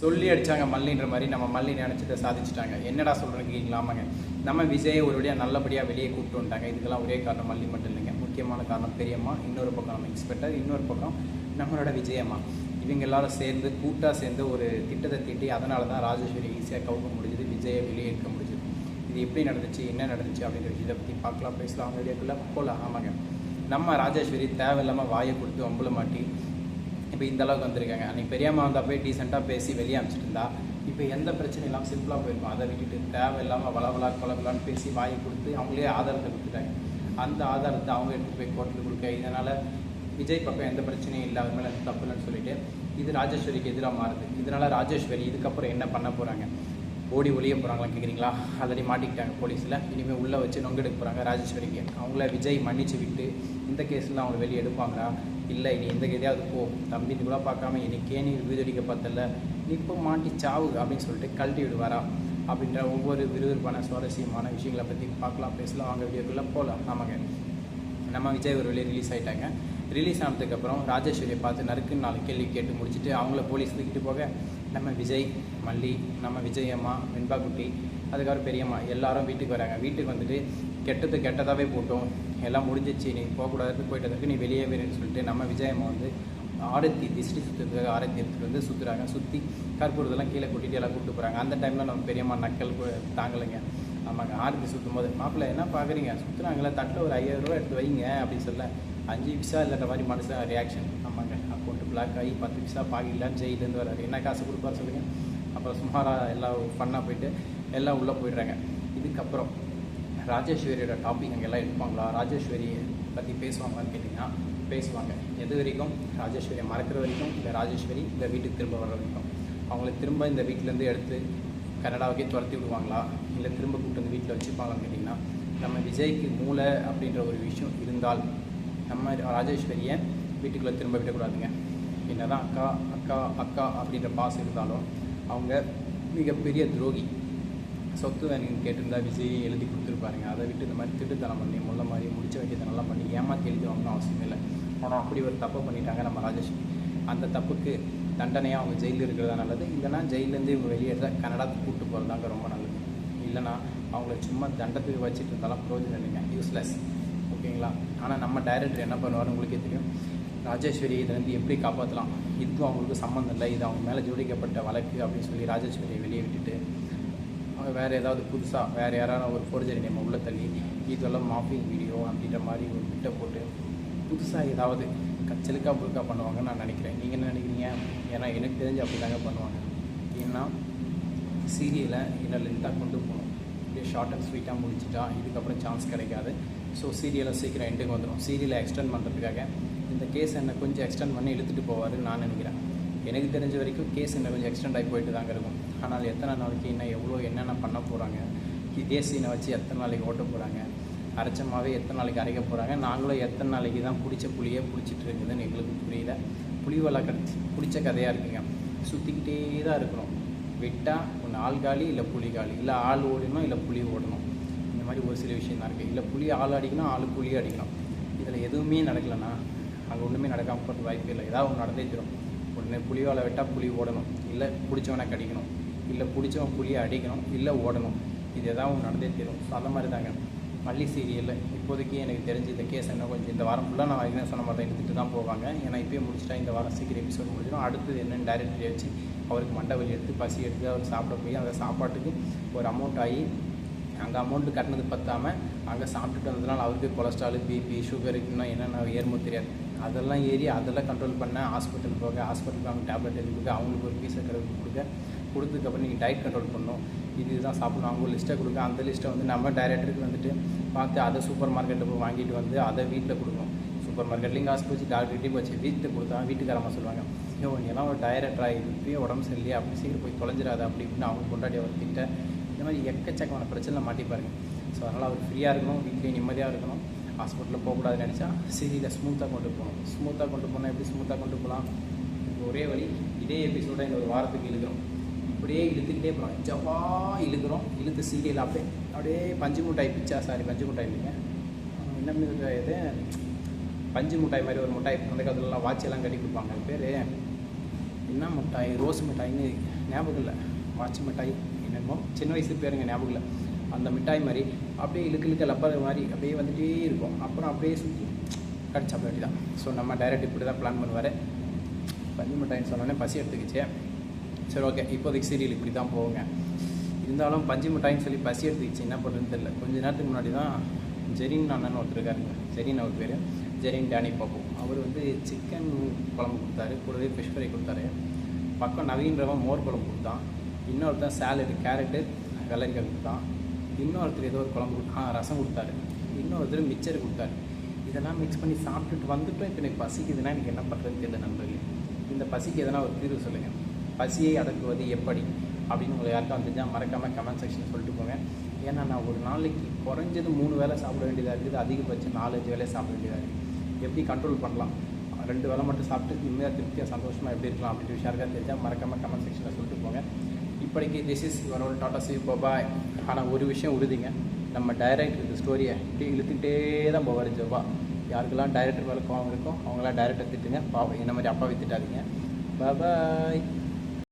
சொல்லி அடித்தாங்க மல்லின்ற மாதிரி நம்ம மல்லி நினச்சதை சாதிச்சிட்டாங்க. என்னடா சொல்கிறேன்னு ஆமாங்க நம்ம விஜயை ஒரு வழியாக நல்லபடியாக வெளியே கூப்பிட்டு வந்துட்டாங்க. இதுக்கெல்லாம் ஒரே காரணம் மல்லி மட்டும் இல்லைங்க. முக்கியமான காரணம் பெரியம்மா இன்னொரு பக்கம் நம்ம எக்ஸ்பெக்டர் இன்னொரு பக்கம் நம்மளோட விஜயம்மா. இவங்க எல்லாரும் சேர்ந்து கூட்டாக சேர்ந்து ஒரு திட்டத்தை தீட்டி அதனால தான் ராஜேஸ்வரி ஈஸியாக கவுக்க முடிஞ்சுது விஜயை வெளியே எடுக்க முடிஞ்சுது. இது எப்படி நடந்துச்சு என்ன நடந்துச்சு அப்படின்ற விஷயத்தை பற்றி பார்க்கலாம் பேசலாம் அவங்க வீடியோக்குள்ளே போகலாம் ஆமாங்க. நம்ம ராஜேஸ்வரி தேவையில்லாமல் வாயை கொடுத்து ஒம்பளை மாட்டி இப்போ இந்த அளவுக்கு வந்திருக்காங்க. அன்றைக்கி பெரியம்மா வந்தால் போய் டீசெண்டாக பேசி வெளியே அமைச்சிட்டு இருந்தா இப்போ எந்த பிரச்சனையும் இல்லாமல் சிம்பிளாக போயிருக்கும். அதை விட்டுட்டு தேவையில்லாமல் வளவலா குழப்பலான்னு பேசி வாயை கொடுத்து அவங்களே ஆதாரத்தை கொடுத்துட்டாங்க. அந்த ஆதாரத்தை அவங்க எடுத்துகிட்டு போய் கோர்ட்டில் கொடுக்க இதனால் விஜய் பக்கம் எந்த பிரச்சனையும் இல்லை அவர் மேலே தப்பு இல்லைன்னு சொல்லிட்டு இது ராஜேஸ்வரிக்கு எதிராக மாறுது. இதனால் ராஜேஸ்வரி இதுக்கப்புறம் என்ன பண்ண போகிறாங்க ஓடி ஒழிய போகிறாங்களா கேட்குறீங்களா ஆல்ரெடி மாட்டிக்கிட்டாங்க போலீஸில். இனிமேல் உள்ளே வச்சு நொங்கெடுக்க போகிறாங்க ராஜேஸ்வரிக்கு. அவங்கள விஜய் மன்னிச்சு விட்டு இந்த கேஸில் அவங்க வெளியே எடுப்பாங்களா? இல்லை இனி எந்த கதையாவது போ. தம்பின்னு கூட பார்க்காம இன்னைக்கே நீ வீதடிக்க பார்த்தல நீ இப்போ மாட்டி சாவு அப்படின்னு சொல்லிட்டு கழட்டி விடுவாரா? அப்படின்ற ஒவ்வொரு விறுவிறுப்பான சுவாரஸ்யமான விஷயங்களை பற்றி பார்க்கலாம் பேசலாம் அவங்க வீடியோக்குள்ளே போகலாம் ஆமாங்க. நம்ம விஜய் ஒரு வெளியே ரிலீஸ் ஆகிட்டாங்க ரிலீஸ் ஆனதுக்கப்புறம் ராஜேஸ்வரியை பார்த்து நறுக்குன்னு நாலு கேள்வி கேட்டு முடிச்சுட்டு அவங்கள போலீஸ் தூக்கிட்டு போக நம்ம விஜய் மல்லி நம்ம விஜய் அம்மா வெண்பாக்குட்டி அதுக்கப்புறம் பெரியம்மா எல்லாரும் வீட்டுக்கு வராங்க. வீட்டுக்கு வந்துட்டு கெட்டது கெட்டதாகவே போட்டோம். எல்லாம் முடிஞ்சிச்சு நீ போகக்கூடாது போயிட்டதற்கு நீ வெளியே வேணும்னு சொல்லிட்டு நம்ம விஜய் வந்து ஆரத்தி திஷ்டி சுற்றுறதுக்காக ஆரத்தி எடுத்துகிட்டு வந்து சுற்றுறாங்க சுற்றி கற்பூரத்தெல்லாம் கீழே கொட்டிட்டு எல்லாம் கூப்பிட்டு போகிறாங்க அந்த டைமில் நம்ம பெரியம்மா நக்கல் தாங்கலைங்க. ஆமாங்க ஆரத்தி சுற்றும் போது மாப்பிள்ளை என்ன பார்க்குறீங்க? சுற்றுறாங்களே தட்டில் ஒரு ஐயாயிரம் ரூபா எடுத்து வைங்க அப்படின்னு சொல்ல அஞ்சு பிசா இல்லைன்ற மாதிரி மனுஷன் ரியாக்ஷன் ஆமாங்க அக்கௌண்ட்டு பிளாக் ஆகி பத்து பிசா பாக்கிடலான்னு ஜெயிலேருந்து வராரு என்ன காசு கொடுப்பாரு சொல்லுங்கள் அப்புறம் சுமாராக எல்லாம் ஃபன்னாக போயிட்டு எல்லாம் உள்ளே போயிடுறாங்க. இதுக்கப்புறம் ராஜேஸ்வரியோட டாபிக் அங்கே எல்லாம் எடுப்பாங்களா? ராஜேஸ்வரியை பற்றி பேசுவாங்களான்னு கேட்டிங்கன்னா பேசுவாங்க. எது வரைக்கும்? ராஜேஸ்வரியை மறக்கிற வரைக்கும் இல்லை ராஜேஸ்வரி இந்த வீட்டுக்கு திரும்ப வர வரைக்கும். அவங்கள திரும்ப இந்த வீட்டிலேருந்து எடுத்து கனடாவுக்கே துரத்தி விடுவாங்களா? இல்லை திரும்ப கூப்பிட்டு வந்து வீட்டில் வச்சுப்பாங்களான்னு கேட்டிங்கன்னா நம்ம விஜய்க்கு மூளை அப்படின்ற ஒரு விஷயம் இருந்தால் நம்ம ராஜேஸ்வரியை வீட்டுக்குள்ளே திரும்ப விடக்கூடாதுங்க. என்னதான் அக்கா அக்கா அக்கா அப்படின்ற பாசம் இருந்தாலும் அவங்க மிகப்பெரிய துரோகி. சொத்து வேணும்னு கேட்டிருந்தா விஜய் எழுதி கொடுத்துருப்பாருங்க. அதை விட்டு இந்த மாதிரி திட்டுத்தனம் பண்ணி முள்ள மாதிரி முடிச்ச வைக்கிறதெல்லாம் பண்ணி ஏமாற்றி எழுதி வாங்கணும் அவசியம் இல்லை. ஆனால் அப்படி ஒரு தப்பை பண்ணிட்டாங்க நம்ம ராஜேஸ்வரி அந்த தப்புக்கு தண்டனையாக அவங்க ஜெயிலில் இருக்கிறதா நல்லது? இல்லைனா ஜெயிலேருந்து இவங்க வெளியே கனடாவுக்கு கூப்பிட்டு போகிறதாங்க ரொம்ப நல்லது. இல்லைனா அவங்கள சும்மா தண்டத்துக்கு வச்சுட்டு இருந்தாலும் ப்ரோஜனம் இல்லைங்க. யூஸ்லெஸ் ஓகேங்களா? ஆனால் நம்ம டைரக்டர் என்ன பண்ணுவார் உங்களுக்கே தெரியும். ராஜேஸ்வரி இதுலேருந்து எப்படி காப்பாற்றலாம் இதுக்கும் அவங்களுக்கு சம்மந்தம் இல்லை. இது அவங்க மேலே ஜோடிக்கப்பட்ட வழக்கு அப்படின்னு சொல்லி ராஜேஸ்வரியை வெளியே விட்டுட்டு வேறு ஏதாவது புதுசாக வேறு யாராவது ஒரு ஃபோர்ஜரி நேம் உள்ள தள்ளி இதெல்லாம் மாஃபிங் வீடியோ அப்படின்ற மாதிரி ஒரு பிட்டை போட்டு புதுசாக ஏதாவது கச்சலுக்காக புழுக்கா பண்ணுவாங்கன்னு நான் நினைக்கிறேன். நீங்கள் என்ன நினைக்கிறீங்க? ஏன்னா எனக்கு தெரிஞ்சு அப்படி தாங்க பண்ணுவாங்க. ஏன்னா சீரியலை என்ன லென்த்தாக கொண்டு போகணும். அப்படியே ஷார்ட் அண்ட் ஸ்வீட்டாக முடிச்சுட்டா இதுக்கப்புறம் சான்ஸ் கிடைக்காது. ஸோ சீரியலை சீக்கிரம் எண்டுக்கு வந்துடும் சீரியலை எக்ஸ்டெண்ட் பண்ணுறதுக்காக இந்த கேஸ் என்னை கொஞ்சம் எக்ஸ்டெண்ட் பண்ணி இழுத்துட்டு போவாருன்னு நான் நினைக்கிறேன். எனக்கு தெரிஞ்ச வரைக்கும் கேஸ் என்ன கொஞ்சம் எக்ஸ்டெண்ட் ஆகி போயிட்டு தாங்க இருக்கும். ஆனால் எத்தனை நாளைக்கு இன்னும் எவ்வளோ என்னென்ன பண்ண போகிறாங்க இதே சீனை வச்சு எத்தனை நாளைக்கு ஓட்ட போகிறாங்க அரைச்சமாகவே எத்தனை நாளைக்கு அரைக்க போகிறாங்க நாங்களும் எத்தனை நாளைக்கு தான் பிடிச்ச புளியே பிடிச்சிட்டு இருக்குதுன்னு எங்களுக்கு புரியல. புளி வலை பிடிச்ச கதையாக இருக்குங்க. சுற்றிக்கிட்டே தான் இருக்கணும். விட்டால் ஒன்று ஆள் காலி இல்லை புலி காலி. இல்லை ஆள் ஓடணும் இல்லை புளி ஓடணும். இந்த மாதிரி ஒரு சில விஷயம் தான் இருக்குது இல்லை புளி ஆள் அடிக்கணும் ஆள் புலி அடிக்கணும். இதில் எதுவுமே நடக்கலைன்னா அங்கே ஒன்றுமே நடக்காமல் போகிறது வாய்ப்பு இல்லை. ஏதாவது ஒன்று நடந்தே தரும். ஒன்று புலிவாலை வெட்டால் புளி ஓடணும். இல்லை பிடிச்சவனை கடிக்கணும். இல்லை பிடிச்சவன் புளியை அடிக்கணும் இல்லை ஓடணும். இது எதாவது ஒன்று நடந்தே தெரியும் ஸோ அந்த மாதிரி தாங்க. மல்லி சீரியலில் இப்போதைக்கு எனக்கு தெரிஞ்சு இந்த கேஸ் என்ன கொஞ்சம் இந்த வாரம் ஃபுல்லாக நான் ஏற்கனவே சொன்ன மாதிரி தான் எடுத்துகிட்டு தான் போவாங்க. ஏன்னா இப்போயே முடிச்சுட்டா இந்த வாரம் சீக்கிரம் எபிசோட் முடிஞ்சிடும். அடுத்தது என்னென்னு டைரக்டர் வச்சு அவருக்கு மண்டை வலி எடுத்து பசி எடுத்து அவர் சாப்பிட போய் அந்த சாப்பாட்டுக்கு ஒரு அமௌண்ட் ஆகி அங்கே அமௌண்ட்டு கட்டினது பற்றாமல் அங்கே சாப்பிட்டுட்டு வந்ததுனால அவருக்கு கொலஸ்ட்ரால் பிபி சுகர் இன்னும் என்னென்ன ஏறுமோ தெரியாது. அதெல்லாம் ஏறி அதெல்லாம் கண்ட்ரோல் பண்ண ஹாஸ்பிட்டல் போக ஹாஸ்பிட்டலுக்கு அவங்க டேப்லெட் எடுத்து கொடுக்க அவங்களுக்கு ஒரு பீஸை கடவுள் கொடுக்க கொடுத்ததுக்கப்புறம் நீங்கள் டயட் கண்ட்ரோல் பண்ணணும். இதுதான் சாப்பிடணும். அவங்க லிஸ்ட்டை கொடுக்க அந்த லிஸ்ட்டை வந்து நம்ம டைரக்டருக்கு வந்துட்டு பார்த்து அதை சூப்பர் மார்க்கெட்டில் போய் வாங்கிட்டு வந்து அதை வீட்டில் கொடுக்கணும். சூப்பர் மார்க்கெட்லேயும் காசு போச்சு டாக்டர்கிட்டையும் போச்சு. வீட்டில் கொடுத்தா வீட்டுக்காரமாக சொல்லுவாங்க ஐயோ எல்லாம் ஒரு டைரக்டராக இப்பயே உடம்பு சரியில்லையா அப்படி சீக்கிரம் போய் தொலைஞ்சிடாது அப்படி இப்படின்னு அவங்க கொண்டாடி அவர் திட்ட இந்த மாதிரி எக்கச்சக்கமான பிரச்சனை மாட்டிப்பாருங்க ஸோ அதனால் அவர் ஃப்ரீயாக இருக்கணும் வீட்லேயும் நிம்மதியாக இருக்கணும். ஹாஸ்பிட்டலில் போகக்கூடாதுன்னு நினச்சா சீரியலை ஸ்மூத்தாக கொண்டு போகணும். ஸ்மூத்தாக கொண்டு போனால் எப்படி ஸ்மூத்தாக கொண்டு போகலாம்? ஒரே வழி இதே எபிசோடை இந்த ஒரு வாரத்துக்கு இழுக்கிறோம். அப்படியே இழுத்துக்கிட்டே போகிறோம் ஜவா இழுக்கிறோம். இழுத்து சீரியல் அப்படியே அப்படியே பஞ்சு மிட்டாய் பிச்சா சாரி பஞ்சு மிட்டாய் இல்லைங்க. என்ன இது? பஞ்சு மிட்டாய் மாதிரி ஒரு மிட்டாய் அந்த காலத்துலலாம் வாட்ச் எல்லாம் கட்டி கொடுப்பாங்க. பேர் என்ன மிட்டாய்? ரோஸ் மிட்டாய்ன்னு ஞாபகம் இல்லை. வாட்சி மிட்டாய் என்னமோ சின்ன வயசு பேருங்க ஞாபகம் இல்லை. அந்த மிட்டாய் மாதிரி அப்படியே இழுக்கு இழுக்க லப்பர் மாதிரி அப்படியே வந்துகிட்டே இருக்கும். அப்புறம் அப்படியே சுற்றி கடிச்சா அப்படி தான் ஸோ நம்ம டைரக்ட் இப்படி தான் பிளான் பண்ணுவார். பஞ்சு மிட்டாய்னு சொன்னோடனே பசி எடுத்துக்கிச்சு. சரி ஓகே இப்போதைக்கு சீரியல் இப்படி தான் போவோங்க இருந்தாலும் பஞ்சு மிட்டாயின்னு சொல்லி பசி எடுத்துக்கிச்சு என்ன பண்ணுறதுன்னு தெரியல. கொஞ்ச நேரத்துக்கு முன்னாடி தான் ஜெரின் அண்ணன் ஒருத்தர் இருக்காருங்க ஜெரின் அவர் பேர். ஜெரின் டேனி பாப்பு அவர் வந்து சிக்கன் குழம்பு கொடுத்தாரு. கூடவே ஃபிஷ் ஃப்ரை கொடுத்தாரு. பக்கம் நவீன்றவன் மோர் குழம்பு கொடுத்தான். இன்னொருத்தன் சேலடு கேரட்டு வெள்ளரிக்காய் கொடுத்தான். இன்னொருத்தர் ஏதோ ஒரு குழம்பு கொடுத்தா ஆ, ரசம் கொடுத்தாரு. இன்னொருத்தர் மிக்சர் கொடுத்தாரு. இதெல்லாம் மிக்ஸ் பண்ணி சாப்பிட்டுட்டு வந்துட்டோம். இப்போ எனக்கு பசிக்குதுன்னா எனக்கு என்ன பண்ணுறதுன்னு தெரியல நண்பர்களே. இந்த பசிக்கு எதனா ஒரு தீர்வு சொல்லுங்கள் பசியை அடக்குவது எப்படி அப்படின்னு உங்களுக்கு யாருக்கும் வந்துச்சா மறக்காமல் கமெண்ட் செக்ஷன் சொல்லிட்டு போங்க. ஏன்னா நான் ஒரு நாளைக்கு குறைஞ்சது மூணு வேளை சாப்பிட வேண்டியதாக இருக்குது அதிகபட்சம் நாலஞ்சு வேலை சாப்பிட வேண்டியதாக இருக்குது. எப்படி கண்ட்ரோல் பண்ணலாம்? ரெண்டு வேலை மட்டும் சாப்பிட்டு நிம்மதியாக திருப்தியாக சந்தோஷமாக எப்படி இருக்கலாம் அப்படின்ற விஷயம் தெரிஞ்சால் மறக்காமல் கமெண்ட் செக்ஷனில் சொல்லிட்டு போங்க. இப்படிக்கு this is your all tata see bye ஆனால் ஒரு விஷயம் உறுதிங்க. நம்ம டைரக்ட் இந்த ஸ்டோரியை இப்படி இழுத்துக்கிட்டே தான் போவார் ஜவ்வா. யாருக்கெல்லாம் டைரக்டர் மேலே கோவம் இருக்கோ அவங்களாம் டைரக்டர் திட்டுங்க. பாவம் என்ன மாதிரி அப்பாவை திட்டாதீங்க பாய்